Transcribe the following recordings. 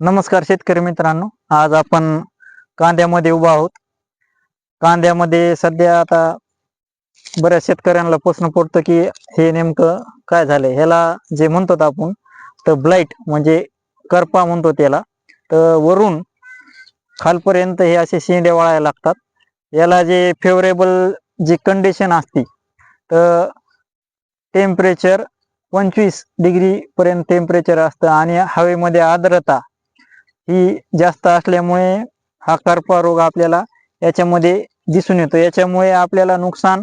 नमस्कार शेतकरी मित्रांनो. आज आपण कांद्यामध्ये उभा आहोत. कांद्यामध्ये सध्या आता बऱ्याच शेतकऱ्यांना प्रश्न पडतो की हे नेमकं काय झालंय? ह्याला जे म्हणतो आपण तर ब्लाईट म्हणजे करपा म्हणतो त्याला. तर वरून खालपर्यंत हे असे शेंडे वाळायला लागतात. याला जे फेवरेबल जी कंडिशन असती तर टेम्परेचर पंचवीस डिग्री पर्यंत टेम्परेचर असतं आणि हवेमध्ये आर्द्रता ही जास्त असल्यामुळे हा करपा रोग आपल्याला याच्यामध्ये दिसून येतो. याच्यामुळे आपल्याला नुकसान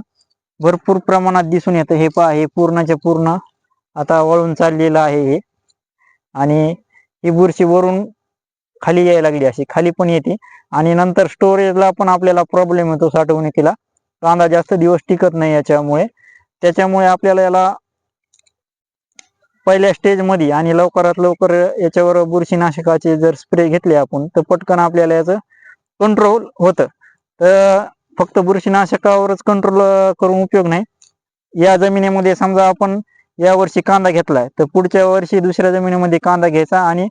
भरपूर प्रमाणात दिसून येतं. हे पहा हे पूर्णचे पूर्ण आता वळून चाललेलं आहे हे. आणि ही बुरशी वरून खाली यायला लागली अशी. खाली पण येते. आणि नंतर स्टोरेजला पण आपल्याला प्रॉब्लेम येतो साठवणुकीला. कांदा जास्त दिवस टिकत नाही याच्यामुळे. त्याच्यामुळे आपल्याला याला पहिल्या स्टेजमध्ये आणि लवकरात लवकर याच्यावर बुरशीनाशकाचे जर स्प्रे घेतले आपण तर पटकन आपल्याला याचं कंट्रोल होतं. तर फक्त बुरशीनाशकावरच कंट्रोल करून उपयोग नाही. या जमिनीमध्ये समजा आपण या वर्षी कांदा घेतलाय तर पुढच्या वर्षी दुसऱ्या जमिनीमध्ये कांदा घ्यायचा आणि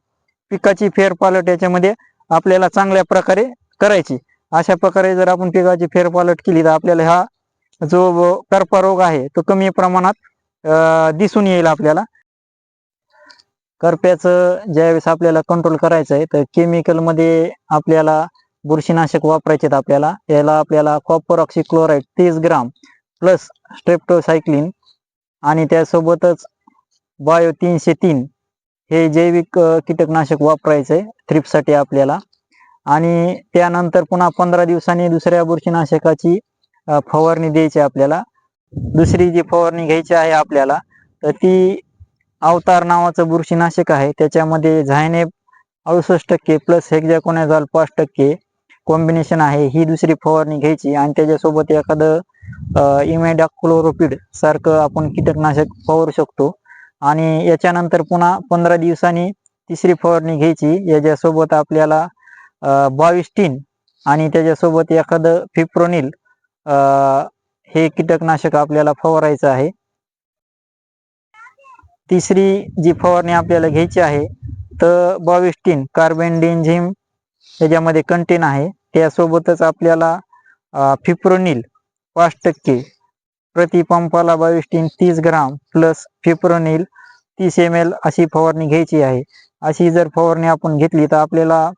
पिकाची फेरपालट याच्यामध्ये आपल्याला चांगल्या प्रकारे करायची. अशा प्रकारे जर आपण पिकाची फेरपालट केली तर आपल्याला हा जो करपा रोग आहे तो कमी प्रमाणात अं, दिसून येईल आपल्याला. करप्याचं ज्यावेळेस आपल्याला कंट्रोल करायचं आहे तर केमिकलमध्ये आपल्याला बुरशीनाशक वापरायचे आहेत आपल्याला. याला आपल्याला कॉपर ऑक्सिक्लोराईड तीस ग्राम प्लस स्ट्रेप्टोसायक्लिन आणि त्यासोबतच बायो तीनशे तीन हे जैविक कीटकनाशक वापरायचं आहे थ्रिपसाठी आपल्याला. आणि त्यानंतर पुन्हा पंधरा दिवसांनी दुसऱ्या बुरशीनाशकाची फवारणी द्यायची आहे आपल्याला. दुसरी जी फवारणी घ्यायची आहे आपल्याला तर ती अवतार नावाचं बुरशीनाशक आहे. त्याच्यामध्ये झायने अडुसष्ट टक्के प्लस हेक्झॅकोनाझॉल पाच टक्के कॉम्बिनेशन आहे. ही दुसरी फवारणी घ्यायची आणि त्याच्यासोबत एखादं इमेडाक्लोरोपिड सारखं आपण कीटकनाशक फवारू शकतो. आणि याच्यानंतर पुन्हा पंधरा दिवसांनी तिसरी फवारणी घ्यायची. याच्यासोबत आपल्याला बावीस टीन आणि त्याच्यासोबत एखादं फिप्रोनिल हे कीटकनाशक आपल्याला फवारायचं आहे. तिसरी जी फवारणी आपल्याला घ्यायची आहे तर बॉविस्टीन कार्बन डेन्झिम याच्यामध्ये कंटेन आहे. त्यासोबतच आपल्याला फिप्रोनिल पाच टक्के प्रति पंपाला तीस ग्राम प्लस फिप्रोनिल तीस एम एल अशी फवारणी घ्यायची आहे. अशी जर फवारणी आपण घेतली तर आपल्याला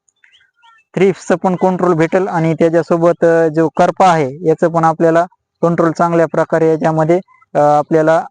थ्रिप्सचं पण कंट्रोल भेटेल आणि त्याच्यासोबत जो करपा आहे याचं पण आपल्याला कंट्रोल चांगल्या प्रकारे याच्यामध्ये आपल्याला